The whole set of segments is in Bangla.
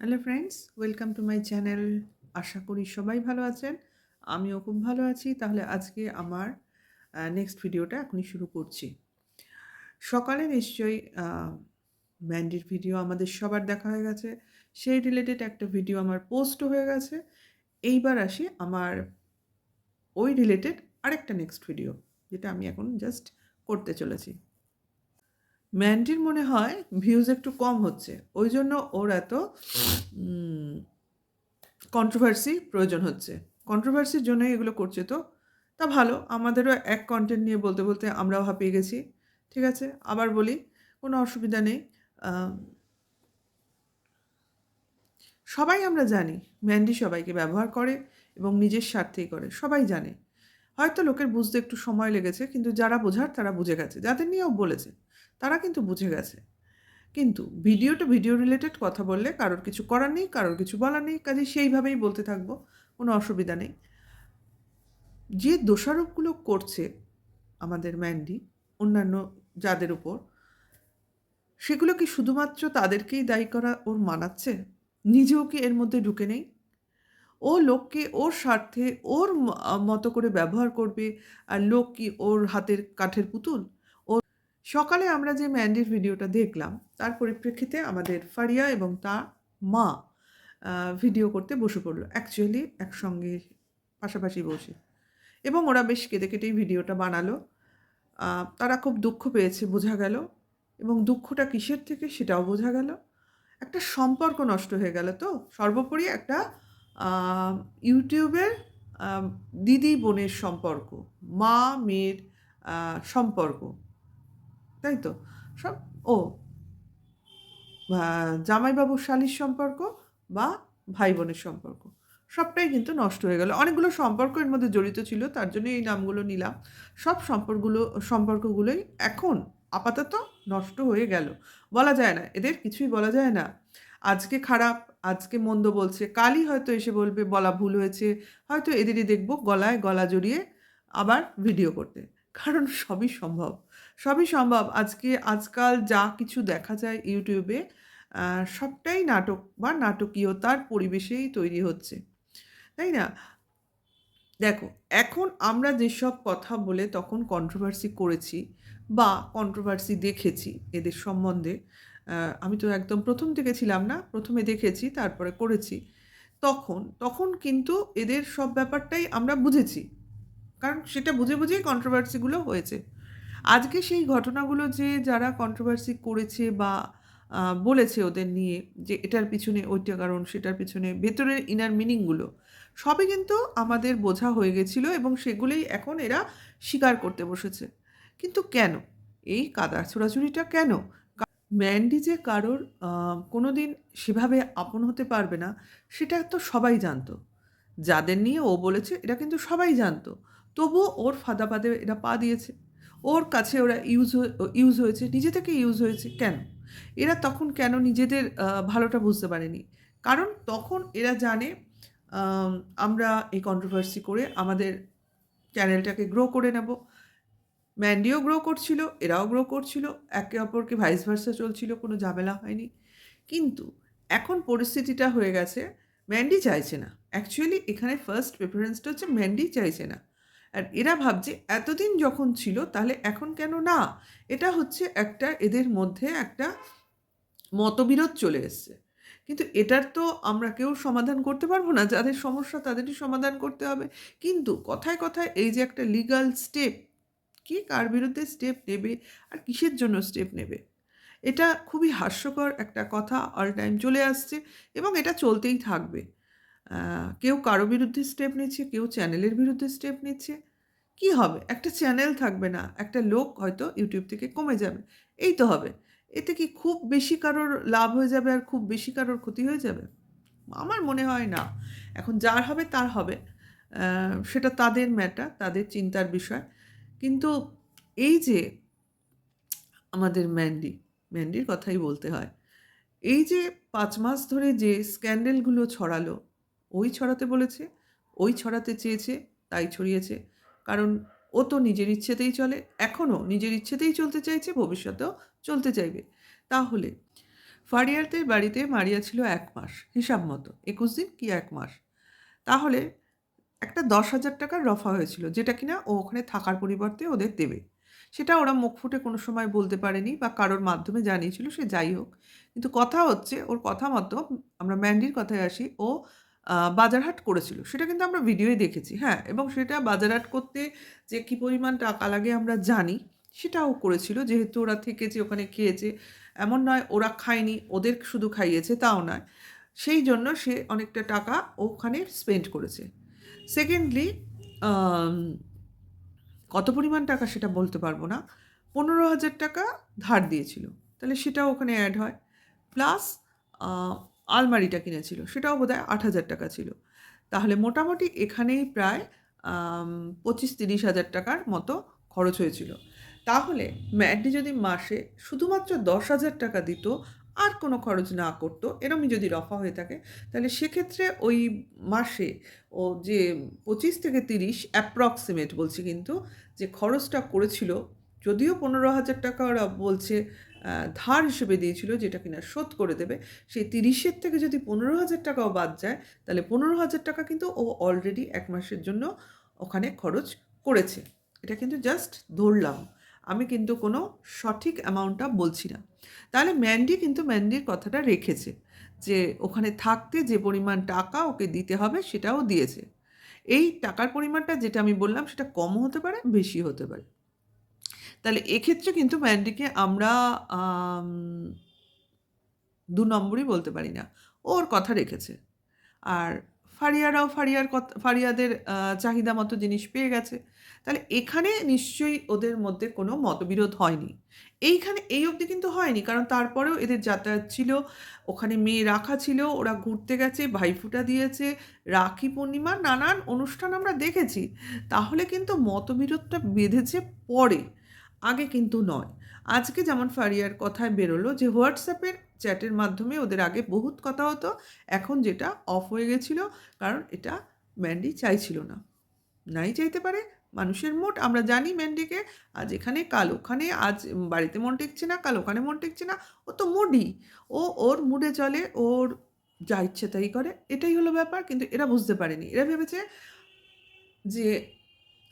Hello friends welcome to my channel আশা করি সবাই ভালো আছেন। আমিও খুব ভালো আছি। তাহলে আজকে আমার নেক্সট ভিডিওটা এখনই শুরু করছি। সকালে নিশ্চয়ই ম্যান্ডির ভিডিও আমাদের সবার দেখা হয়ে গেছে। সেই রিলেটেড একটা ভিডিও আমার পোস্টও হয়ে গেছে। এইবার আসি আমার ওই রিলেটেড আরেকটা নেক্সট ভিডিও যেটা আমি এখন জাস্ট করতে চলেছি। ম্যান্ডির মনে হয় ভিউজ একটু কম হচ্ছে। ওই জন্য ওর এত কন্ট্রোভার্সি প্রয়োজন হচ্ছে। কন্ট্রোভার্সির জন্যই এগুলো করছে তো। তা ভালো, আমাদেরও এক কন্টেন্ট নিয়ে বলতে বলতে আমরাও হাঁপিয়ে গেছি। ঠিক আছে, আবার বলি, কোনো অসুবিধা নেই। সবাই আমরা জানি, ম্যান্ডি সবাইকে ব্যবহার করে এবং নিজের স্বার্থেই করে, সবাই জানে। হয়তো লোকের বুঝতে একটু সময় লেগেছে, কিন্তু যারা বোঝার তারা বুঝে গেছে। যাদের নিয়েও বলেছে। তারা কিন্তু বুঝে গেছে। কিন্তু ভিডিও টু ভিডিও রিলেটেড কথা বললে কারোর কিছু করার নেই, কারোর কিছু বলার নেই, কাজে সেইভাবেই বলতে থাকব, কোনো অসুবিধা নেই। যে দোষারোপগুলো করছে আমাদের ম্যান্ডি, অন্যান্য যাদের উপর, সেগুলো কি শুধুমাত্র তাদেরকেই দায়ী করা ওর মানাচ্ছে? নিজেও কি এর মধ্যে ঢুকে নেই? ও লোককে ওর স্বার্থে ওর মতো করে ব্যবহার করবে আর লোক কি ওর হাতের কাঠের পুতুল? সকালে আমরা যে ম্যান্ডির ভিডিওটা দেখলাম, তার পরিপ্রেক্ষিতে আমাদের ফারিয়া এবং তার মা ভিডিও করতে বসে পড়ল। অ্যাকচুয়ালি একসঙ্গে পাশাপাশি বসে। এবং ওরা বেশ কেটে কেটেই ভিডিওটা বানালো। তারা খুব দুঃখ পেয়েছে, বোঝা গেল। এবং দুঃখটা কিসের থেকে সেটাও বোঝা গেল। একটা সম্পর্ক নষ্ট হয়ে গেল তো। সর্বোপরি একটা ইউটিউবের দিদি বোনের সম্পর্ক মা মেয়ের সম্পর্ক। তাই তো? সব, ও জামাইবাবুর শালির সম্পর্ক বা ভাই বোনের সম্পর্ক। সবটাই কিন্তু নষ্ট হয়ে গেল। অনেকগুলো সম্পর্ক এর মধ্যে জড়িত ছিল, তার জন্য এই নামগুলো নিলাম। সব সম্পর্কগুলো, সম্পর্কগুলোই এখন আপাতত নষ্ট হয়ে গেল। বলা যায় না, এদের কিছুই বলা যায় না। আজকে খারাপ, আজকে মন্দ বলছে, কালই হয়তো এসে বলবে, বলা ভুল হয়েছে। হয়তো এদেরই দেখব গলায় গলা জড়িয়ে আবার ভিডিও করতে। কারণ সবই সম্ভব। সবই সম্ভব। আজকে, আজকাল যা কিছু দেখা যায় ইউটিউবে সবটাই নাটক বা নাটকীয়তার পরিবেশেই তৈরি হচ্ছে। তাই না? দেখো, এখন আমরা যেসব কথা বলে তখন কন্ট্রোভার্সি করেছি বা কন্ট্রোভার্সি দেখেছি এদের সম্বন্ধে আমি তো একদম প্রথম থেকে ছিলাম না, প্রথমে দেখেছি, তারপরে করেছি। তখন তখন কিন্তু এদের সব ব্যাপারটাই আমরা বুঝেছি। কারণ সেটা বুঝে বুঝেই কন্ট্রোভার্সিগুলো হয়েছে। আজকে সেই ঘটনাগুলো যে যারা কন্ট্রোভার্সি করেছে বা বলেছে ওদের নিয়ে যে এটার পিছনে ওইটা কারণ, সেটার পিছনে ভেতরের ইনার মিনিংগুলো সবই কিন্তু আমাদের বোঝা হয়ে গেছিল এবং সেগুলোই এখন এরা স্বীকার করতে বসেছে। কিন্তু কেন? এই কাদার ছোড়াছুড়িটা কেন? ম্যান্ডি যে কারোর কোনো দিন সেভাবে আপন হতে পারবে না, সেটা তো সবাই জানতো। যাদের নিয়ে ও বলেছে এটা কিন্তু সবাই জানতো। তবুও ওর ফাঁদা পাদে এরা পা দিয়েছে। ওর কাছে ওরা ইউজ ইউজ হয়েছে। নিজে থেকে ইউজ হয়েছে কেন? এরা তখন কেন নিজেদের ভালোটা বুঝতে পারেনি? কারণ তখন এরা জানে আমরা এই কন্ট্রোভার্সি করে আমাদের চ্যানেলটাকে গ্রো করে নেব। ম্যান্ডিও গ্রো করছিল, এরাও গ্রো করছিল, একে অপরকে ভাইস ভার্সা চলছিল, কোনো ঝামেলা হয়নি। কিন্তু এখন পরিস্থিতিটা হয়ে গেছে ম্যান্ডি চাইছে না। অ্যাকচুয়ালি এখানে ফার্স্ট প্রেফারেন্সটা হচ্ছে ম্যান্ডি চাইছে না। আর এরা ভাবছে, এতদিন যখন ছিল, তাহলে এখন কেন না? এটা হচ্ছে একটা এদের মধ্যে একটা মতবিরোধ চলে এসছে। কিন্তু এটার তো আমরা কেউ সমাধান করতে পারব না, যাদের সমস্যা তাদেরই সমাধান করতে হবে। কিন্তু কথায় কথায় এই যে একটা লিগাল স্টেপ কে কার বিরুদ্ধে স্টেপ নেবে আর কিসের জন্য স্টেপ নেবে? এটা খুবই হাস্যকর একটা কথা অল টাইম চলে আসছে এবং এটা চলতেই থাকবে। কেউ কারও বিরুদ্ধে স্টেপ নিচ্ছে, কেউ চ্যানেলের বিরুদ্ধে স্টেপ নিচ্ছে। কি হবে? একটা চ্যানেল থাকবে না, একটা লোক হয়তো ইউটিউব থেকে কমে যাবে। এই তো হবে। এতে কি খুব বেশি কারোর লাভ হয়ে যাবে আর খুব বেশি কারোর ক্ষতি হয়ে যাবে? আমার মনে হয় না। এখন যার হবে, তার হবে। সেটা তাদের ম্যাটার তাদের চিন্তার বিষয়। কিন্তু এই যে আমাদের ম্যান্ডি ম্যান্ডির কথাই বলতে হয়, এই যে পাঁচ মাস ধরে যে স্ক্যান্ডেলগুলো ছড়ালো ওই ছড়াতে বলেছে, ওই ছড়াতে চেয়েছে, তাই ছড়িয়েছে। কারণ ও তো নিজের ইচ্ছেতেই চলে, এখনও নিজের ইচ্ছেতেই চলতে চাইছে, ভবিষ্যতেও চলতে চাইবে। তাহলে ফারিয়ারদের বাড়িতে মারিয়া ছিল এক মাস, হিসাব মতো, একুশ দিন কি এক মাস। তাহলে একটা দশ হাজার টাকার রফা হয়েছিল, যেটা কিনা ও ওখানে থাকার পরিবর্তে ওদের দেবে। সেটা ওরা মুখ ফুটে কোনো সময় বলতে পারেনি বা কারোর মাধ্যমে জানিয়েছিল সে যাই হোক। কিন্তু কথা হচ্ছে, ওর কথা মতো আমরা ম্যান্ডির কথায় আসি, ও বাজারহাট করেছিল। সেটা কিন্তু আমরা ভিডিওয়ে দেখেছি হ্যাঁ? এবং সেটা বাজারহাট করতে যে কী পরিমাণ টাকা লাগে আমরা জানি, সেটাও করেছিল। যেহেতু ওরা থেকেছে, ওখানে খেয়েছে, এমন নয় ওরা খায়নি, ওদের শুধু খাইয়েছে, তাও নয়। সেই জন্য সে অনেকটা টাকা ওখানে স্পেন্ড করেছে। সেকেন্ডলি কত পরিমাণ টাকা সেটা বলতে পারব না। পনেরো হাজার টাকা ধার দিয়েছিল। তাহলে সেটাও ওখানে অ্যাড হয়। প্লাস আলমারিটা কিনেছিল, সেটাও বোধহয় আট হাজার টাকা ছিল। তাহলে মোটামুটি এখানেই প্রায় পঁচিশ তিরিশ হাজার টাকার মতো খরচ হয়েছিল। তাহলে ম্যাডি যদি মাসে শুধুমাত্র দশ হাজার টাকা দিত, আর কোনো খরচ না করতো, এরমই যদি রফা হয়ে থাকে, তাহলে সেক্ষেত্রে ওই মাসে ও যে পঁচিশ থেকে তিরিশ অ্যাপ্রক্সিমেট বলছি কিন্তু, যে খরচটা করেছিল, যদিও পনেরো হাজার টাকা ওরা বলছে ধার হিসেবে দিয়েছিল, যেটা কিনা শোধ করে দেবে, সেই তিরিশের থেকে যদি পনেরো হাজার টাকাও বাদ যায়, তাহলে পনেরো হাজার টাকা কিন্তু ও অলরেডি এক মাসের জন্য ওখানে খরচ করেছে। এটা কিন্তু জাস্ট ধরলাম। আমি কিন্তু কোনো সঠিক অ্যামাউন্টটা বলছি না। তাহলে ম্যান্ডি কিন্তু ম্যান্ডির কথাটা রেখেছে, যে ওখানে থাকতে যে পরিমাণ টাকা ওকে দিতে হবে সেটাও দিয়েছে। এই টাকার পরিমাণটা যেটা আমি বললাম, সেটা কম হতে পারে, বেশি হতে পারে। তাহলে এক্ষেত্রে কিন্তু ম্যান্ডিকে আমরা দু নম্বরই বলতে পারি না। ওর কথা রেখেছে। আর ফারিয়ারাও ফারিয়ার কথা ফারিয়াদের চাহিদা মতো জিনিস পেয়ে গেছে। তাহলে এখানে নিশ্চয়ই ওদের মধ্যে কোনো মতবিরোধ হয়নি। এইখানে এই অবধি কিন্তু হয়নি, কারণ তারপরেও এদের যাতায়াত ছিল, ওখানে মেয়ে রাখা ছিল, ওরা ঘুরতে গেছে, ভাইফোঁটা দিয়েছে, রাখি পূর্ণিমা নানান অনুষ্ঠান আমরা দেখেছি। তাহলে কিন্তু মতবিরোধটা বেঁধেছে পরে। আগে কিন্তু নয়। আজকে যেমন ফারিয়ার কথায় বেরোলো যে হোয়াটসঅ্যাপের চ্যাটের মাধ্যমে ওদের আগে বহুত কথা হতো, এখন যেটা অফ হয়ে গেছিল, কারণ এটা ম্যান্ডি চাইছিল না। নাই চাইতে পারে, মানুষের মোট, আমরা জানি ম্যান্ডিকে আজ এখানে, কাল ওখানে, আজ বাড়িতে মন টেকছে না, কাল ওখানে মন টেকছে না, ও তো মুডই। ও ওর মুডে চলে, ওর যা ইচ্ছে তাই করে, এটাই হলো ব্যাপার, কিন্তু এরা বুঝতে পারেনি। এরা ভেবেছে যে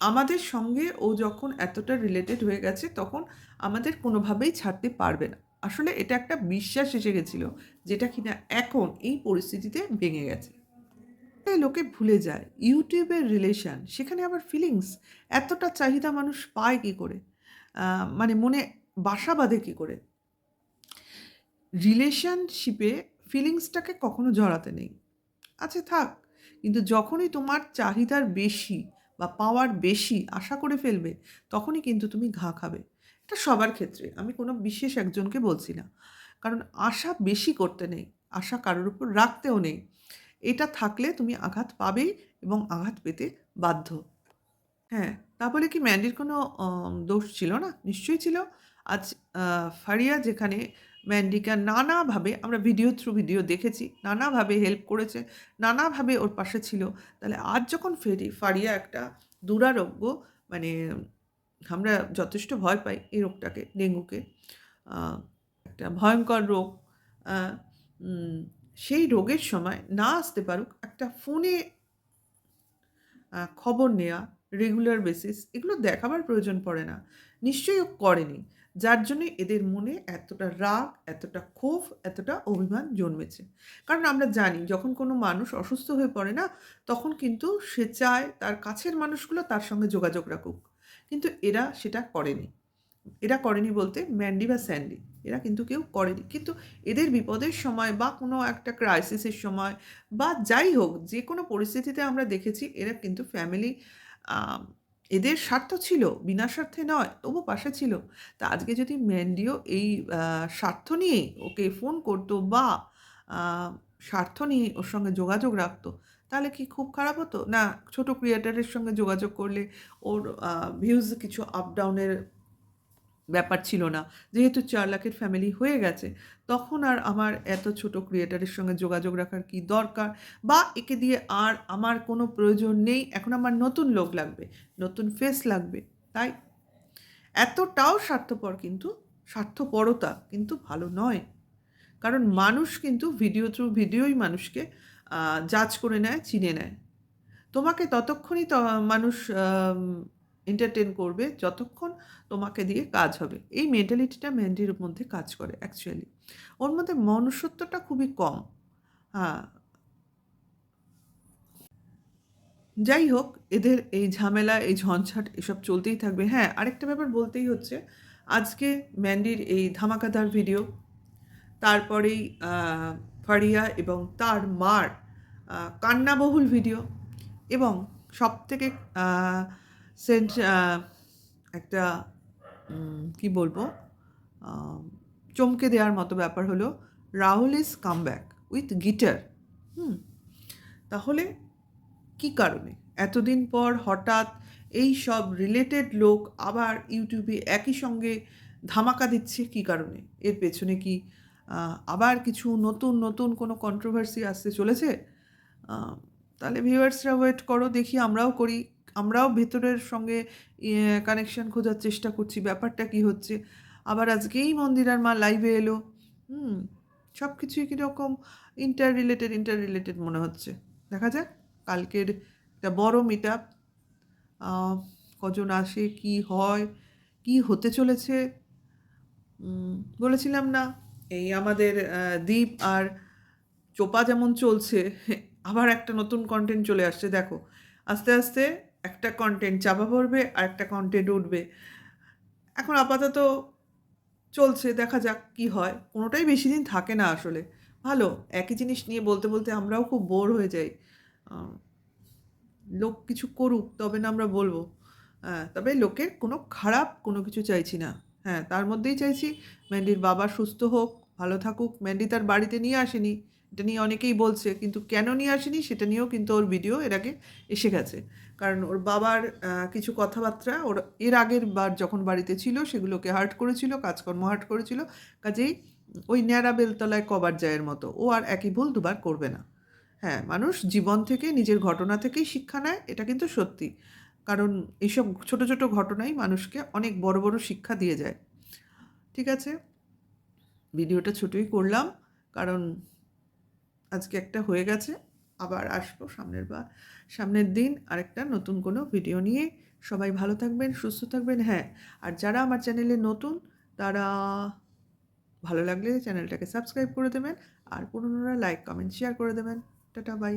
আমাদের সঙ্গে ও যখন এতটা রিলেটেড হয়ে গেছে, তখন আমাদের কোনোভাবেই ছাড়তে পারবে না। আসলে এটা একটা বিশ্বাস এসে গেছিল যেটা কিনা এখন এই পরিস্থিতিতে ভেঙে গেছে। লোকে ভুলে যায় ইউটিউবের রিলেশন সেখানে আবার ফিলিংস এতটা চাহিদা মানুষ পায় কী করে? মানে মনে বাসা বাঁধে কী করে? রিলেশনশিপে ফিলিংসটাকে কখনো জড়াতে নেই। আচ্ছা থাক, কিন্তু যখনই তোমার চাহিদার বেশি বা পাওয়ার বেশি আশা করে ফেলবে, তখনই কিন্তু তুমি ঘা খাবে। এটা সবার ক্ষেত্রে, আমি কোনো বিশেষ একজনকে বলছি না। কারণ আশা বেশি করতে নেই, আশা কারোর উপর রাখতেও নেই। এটা থাকলে তুমি আঘাত পাবেই এবং আঘাত পেতে বাধ্য। হ্যাঁ তা বলে কি ম্যান্ডির কোনো দোষ ছিল না? নিশ্চয়ই ছিল। আজ ফারিয়া যেখানে ম্যান্ডিকে নানাভাবে আমরা ভিডিও থ্রু ভিডিও দেখেছি, নানাভাবে হেল্প করেছে, নানাভাবে ওর পাশে ছিল। তাহলে আজ যখন ফেরি, ফারিয়া একটা দুরারোগ্য মানে আমরা যথেষ্ট ভয় পাই এই রোগটাকে, ডেঙ্গুকে একটা ভয়ঙ্কর রোগ সেই রোগের সময় না আসতে পারুক একটা ফোনে খবর নেওয়া রেগুলার বেসিস এগুলো দেখাবার প্রয়োজন পড়ে না। নিশ্চয়ই ও করেনি। যার জন্য এদের মনে এতটা রাগ, এতটা ক্ষোভ, এতটা অভিমান জন্মেছে। কারণ আমরা জানি, যখন কোনো মানুষ অসুস্থ হয়ে পড়ে না, তখন কিন্তু সে চায় তার কাছের মানুষগুলো তার সঙ্গে যোগাযোগ রাখুক। কিন্তু এরা সেটা করেনি। এরা করেনি বলতে ম্যান্ডি বা স্যান্ডি। এরা কিন্তু কেউ করেনি। কিন্তু এদের বিপদের সময় বা কোনো একটা ক্রাইসিসের সময় বা যাই হোক যে কোনো পরিস্থিতিতে আমরা দেখেছি, এরা কিন্তু ফ্যামিলি এদের স্বার্থ ছিল বিনা স্বার্থে নয় তবু পাশে ছিল। তা আজকে যদি ম্যান্ডিও এই স্বার্থ নিয়ে ওকে ফোন করতো বা স্বার্থ নিয়ে ওর সঙ্গে যোগাযোগ রাখতো, তাহলে কি খুব খারাপ হতো? না, ছোট ক্রিয়েটারের সঙ্গে যোগাযোগ করলে ওর ভিউজ কিছু আপ ডাউনের ব্যাপার ছিল না। যেহেতু চার লাখের ফ্যামিলি হয়ে গেছে, তখন আর আমার এত ছোট ক্রিয়েটারের সঙ্গে যোগাযোগ রাখার কি দরকার? বা একে দিয়ে আর আমার কোনো প্রয়োজন নেই, এখন আমার নতুন লোক লাগবে, নতুন ফেস লাগবে, তাই? এতটাও স্বার্থপর কিন্তু, স্বার্থপরতা কিন্তু ভালো নয়। কারণ মানুষ কিন্তু ভিডিও থ্রু ভিডিওই মানুষকে জাজ করে নেয়, চিনে নেয়। তোমাকে ততক্ষণই মানুষ এন্টারটেন করবে যতক্ষণ তোমাকে দিয়ে কাজ হবে। এই মেন্টালিটিটা মেন্ডির মধ্যে কাজ করে অ্যাকচুয়ালি ওর মধ্যে মনুষ্যত্বটা খুবই কম। হ্যাঁ। যাই হোক, এদের এই ঝামেলা, এই ঝঞ্ঝাট, এসব চলতেই থাকবে। হ্যাঁ আরেকটা ব্যাপার বলতেই হচ্ছে, আজকে ম্যান্ডির এই ধামাকাদার ভিডিও তারপরেই ফারিয়া এবং তার মার কান্নাবহুল ভিডিও এবং সব থেকে সেন্ট একটা কি বলব? চমকে দেওয়ার মতো ব্যাপার হলো, Rahul is come back with guitar. হুম, তাহলে কি কারণে? এতদিন পর হঠাৎ এই সব রিলেটেড লোক আবার ইউটিউবে একই সঙ্গে ধামাকা দিচ্ছে, কি কারণে? এর পেছনে কি আবার কিছু নতুন নতুন কোনো কন্ট্রোভার্সি আসতে চলেছে? তাহলে ভিউয়ার্সরা ওয়েট করো, দেখি আমরাও করি। আমরাও ভেতরের সঙ্গে কানেকশন খোঁজার চেষ্টা করছি। ব্যাপারটা কি হচ্ছে? আবার আজকেই মন্দিরার মা লাইভে এলো। হুম সব কিছুই কীরকম ইন্টার রিলেটেড ইন্টার রিলেটেড মনে হচ্ছে। দেখা যাক, কালকের একটা বড় মিট আপ কজন আসে, কি হয়, কি হতে চলেছে? বলেছিলাম না, এই আমাদের দ্বীপ আর চোপা যেমন চলছে, আবার একটা নতুন কন্টেন্ট চলে আসছে। দেখো, আস্তে আস্তে একটা কন্টেন্ট চাপা পড়বে আর একটা কন্টেন্ট উঠবে। এখন আপাতত চলছে, দেখা যাক কি হয়। কোনোটাই বেশি দিন থাকে না আসলে। ভালো, একই জিনিস নিয়ে বলতে বলতে আমরাও খুব বোর হয়ে যাই। লোক কিছু করুক, তবে না আমরা বলব। হ্যাঁ তবে লোকের কোনো খারাপ কোনো কিছু চাইছি না। হ্যাঁ তার মধ্যেই চাইছি ম্যান্ডির বাবা সুস্থ হোক, ভালো থাকুক। ম্যান্ডি তার বাড়িতে নিয়ে আসেনি। এটা নিয়ে অনেকেই বলছে, কিন্তু কেন নিয়ে আসেনি সেটা নিয়েও কিন্তু ওর ভিডিও এর আগে এসে গেছে। কারণ ওর বাবার কিছু কথাবার্তা ওর এর আগের বার যখন বাড়িতে ছিল সেগুলোকে হার্ট করেছিল, কাজকর্ম হার্ট করেছিল। কাজেই ওই ন্যাড়া বেলতলায় কবার জায়ের মতো। ও আর একই ভুল দুবার করবে না। হ্যাঁ মানুষ জীবন থেকে, নিজের ঘটনা থেকেই শিক্ষা নেয়, এটা কিন্তু সত্যি। কারণ এইসব ছোট ছোট ঘটনাই মানুষকে অনেক বড় বড় শিক্ষা দিয়ে যায়। ঠিক আছে? ভিডিওটা ছোটই করলাম, কারণ আজকে একটা হয়ে গেছে, আবার আসব সামনের বা সামনের দিন আরেকটা নতুন কোনো ভিডিও নিয়ে। সবাই ভালো থাকবেন, সুস্থ থাকবেন হ্যাঁ। আর যারা আমার চ্যানেলে নতুন, তারা ভালো লাগলে চ্যানেলটাকে সাবস্ক্রাইব করে দেবেন, আর পুরনোরা লাইক কমেন্ট শেয়ার করে দেবেন। Tata bye